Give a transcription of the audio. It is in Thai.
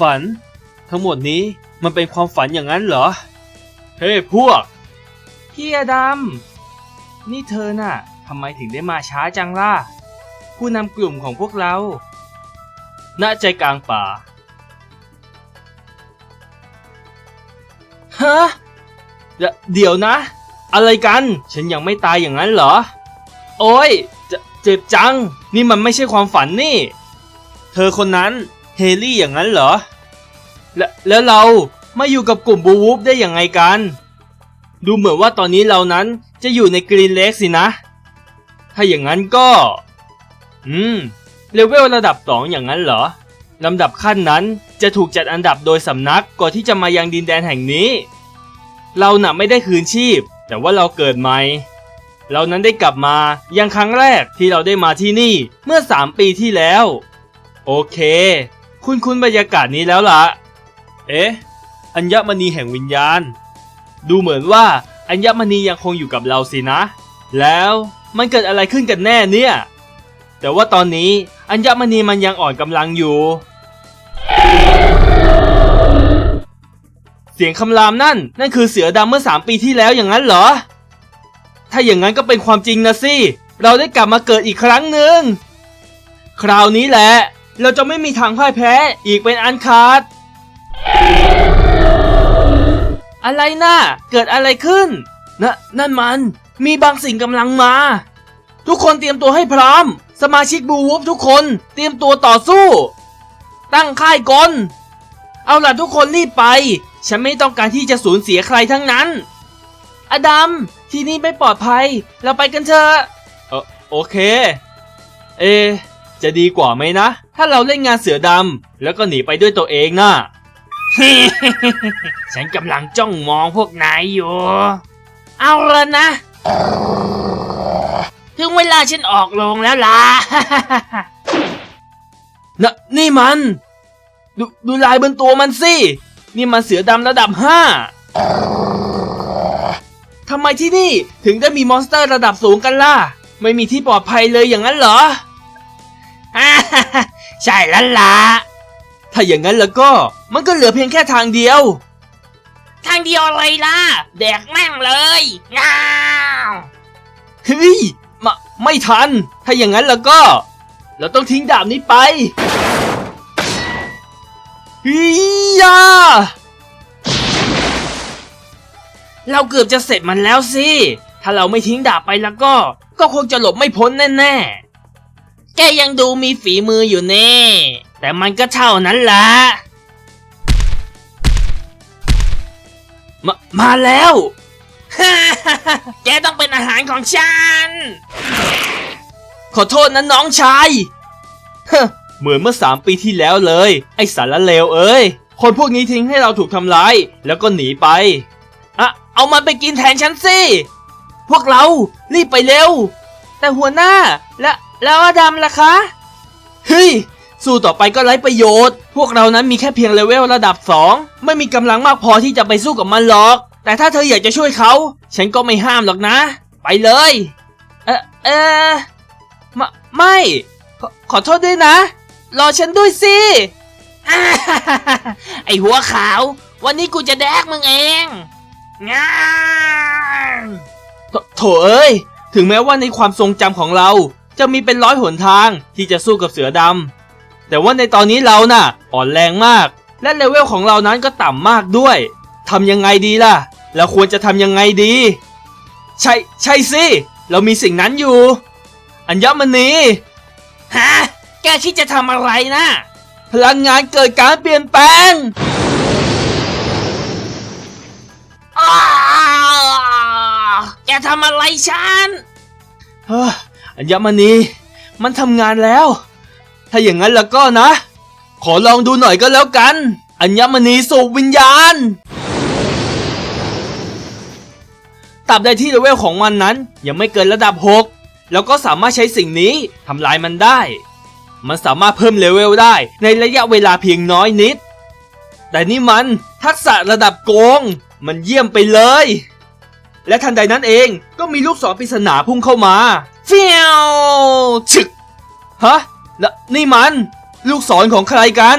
ฝัน ทั้งหมดนี้มันเป็นความฝันอย่างนั้นเหรอ เฮ้ พวก พี่อดำนี่เธอน่ะทำไมถึงได้มาช้าจังล่ะ ผู้นำกลุ่มของพวกเราณใจกลางป่า ฮะ เดี๋ยวนะ อะไรกัน ฉันยังไม่ตายอย่างนั้นเหรอ โอ้ย เจเจ็บจัง นี่มันไม่ใช่ความฝันนี่ เธอคนนั้น เฮลี่อย่างนั้นเหรอ แล้วแล้วเรามาอยู่กับกลุ่มบูวูฟได้อย่างไงกัน ดูเหมือนว่าตอนนี้เรานั้นจะอยู่ในกรีนเลกสินะ ถ้าอย่างนั้นก็ อืม เลเวลระดับ 2 อย่างนั้นเหรอ ลำดับขั้นนั้นจะถูกจัดอันดับโดยสำนักก่อนที่จะมายังดินแดนแห่งนี้ เราหนะไม่ได้คืนชีพ แต่ว่าเราเกิดใหม่ เรานั้นได้กลับมายังครั้งแรกที่เราได้มาที่นี่เมื่อ 3 ปีที่แล้ว โอเค คุณคุณบรรยากาศนี้แล้วล่ะ เอ๊ะ อัญมณีแห่งวิญญาณ ดูเหมือนว่าอัญมณียังคงอยู่กับเราสินะ แล้วมันเกิดอะไรขึ้นกันแน่เนี่ย แต่ว่าตอนนี้อัญมณีมันยังอ่อนกำลังอยู่ เสียงคำรามนั่น นั่นคือเสือดำเมื่อสามปีที่แล้วอย่างนั้นเหรอ ถ้าอย่างนั้นก็เป็นความจริงนะสิ เราได้กลับมาเกิดอีกครั้งหนึ่ง คราวนี้แหละ เราจะไม่มีทางพ่ายแพ้อีกเป็นอันขาด อะไรนะ่ะเกิดอะไรขึ้นนะนั่นมันมีบางสิ่งกำลังมา ทุกคนเตรียมตัวให้พร้อม สมาชิกบูวูฟทุกคนเตรียมตัวต่อสู้ ตั้งค่ายกลเอาล่ะทุกคนรีบไป ฉันไม่ต้องการที่จะสูญเสียใครทั้งนั้น อดัม ที่นี่ไม่ปลอดภัย เราไปกันเถอะ เออโอเค เอ จะดีกว่าไหมนะ ถ้าเราเล่นงานเสือดำแล้วก็หนีไปด้วยตัวเองน่ะ ฉันกำลังจ้องมองพวกนายอยู่ เอาละนะ ถึงเวลาฉันออกโรงแล้วล่ะ นะนี่มัน ดูดูลายบนตัวมันสิ นี่มันเสือดำระดับห้าทำไมที่นี่ถึงได้มีมอนสเตอร์ระดับสูงกันล่ะ ไม่มีที่ปลอดภัยเลยอย่างนั้นเหรอ ใช่แล้วล่ะ ถ้าอย่างนั้นแล้วก็มันก็เหลือเพียงแค่ทางเดียว ทางเดียวอะไรล่ะ แดกแม่งเลยง้าวเฮ้ยมาไม่ทัน ถ้าอย่างนั้นแล้วก็ เราต้องทิ้งดาบนี้ไปเฮียาเราเกือบจะเสร็จมันแล้วสิ ถ้าเราไม่ทิ้งดาบไปแล้วก็ ก็คงจะหลบไม่พ้นแน่ๆ แกยังดูมีฝีมืออยู่เน่ แต่มันก็เท่านั้นแหละมามาแล้ว แกต้องเป็นอาหารของฉัน ขอโทษนะน้องชายเฮ้อเหมือนเมื่อสามปีที่แล้วเลย ไอสารเลวเอ้ย คนพวกนี้ทิ้งให้เราถูกทำร้าย แล้วก็หนีไป อะเอามันไปกินแทนฉันสิ พวกเรารีบไปเร็ว แต่หัวหน้าและแล้วอดัมล่ะคะ เฮ้ย สู้ต่อไปก็ไร้ประโยชน์ พวกเรานั้นมีแค่เพียงเลเวลระดับ 2 ไม่มีกำลังมากพอที่จะไปสู้กับมันหรอก แต่ถ้าเธออยากจะช่วยเขา ฉันก็ไม่ห้ามหรอกนะ ไปเลย เออเออไม่ไม่ขอขอโทษด้วยนะ รอฉันด้วยสิ ไอหัวขาว วันนี้กูจะแดกมึงเองง้าวโถโถเอ้ย ถึงแม้ว่าในความทรงจำของเรา จะมีเป็นร้อยหนทางที่จะสู้กับเสือดำแต่ว่าในตอนนี้เราน่ะอ่อนแรงมาก และเลเวลของเรานั้นก็ต่ำมากด้วยทำยังไงดีล่ะ เราควรจะทำยังไงดี ใช่ใช่สิ เรามีสิ่งนั้นอยู่ อัญมณีฮะแกคิดจะทำอะไรนะพลังงานเกิดการเปลี่ยนแปลงอ้าวแกทำอะไรฉันเฮ้ออั ญมณี มันทำงานแล้ว ถ้าอย่างนั้นแล้วก็นะ ขอลองดูหน่อยก็แล้วกัน อัญมณีสูบวิญญาณตับใดที่เลเวลของมันนั้น ยังไม่เกินระดับ 6 แล้วก็สามารถใช้สิ่งนี้ทำลายมันได้ มันสามารถเพิ่มเลเวลได้ในระยะเวลาเพียงน้อยนิด แต่นี่มันทักษะระดับโกง มันเยี่ยมไปเลย และทันใดนั้นเองก็มีลูกศรปริศนาพุ่งเข้ามา เฟียวฉึกฮะและนี่มัน ลูกศรของใครกัน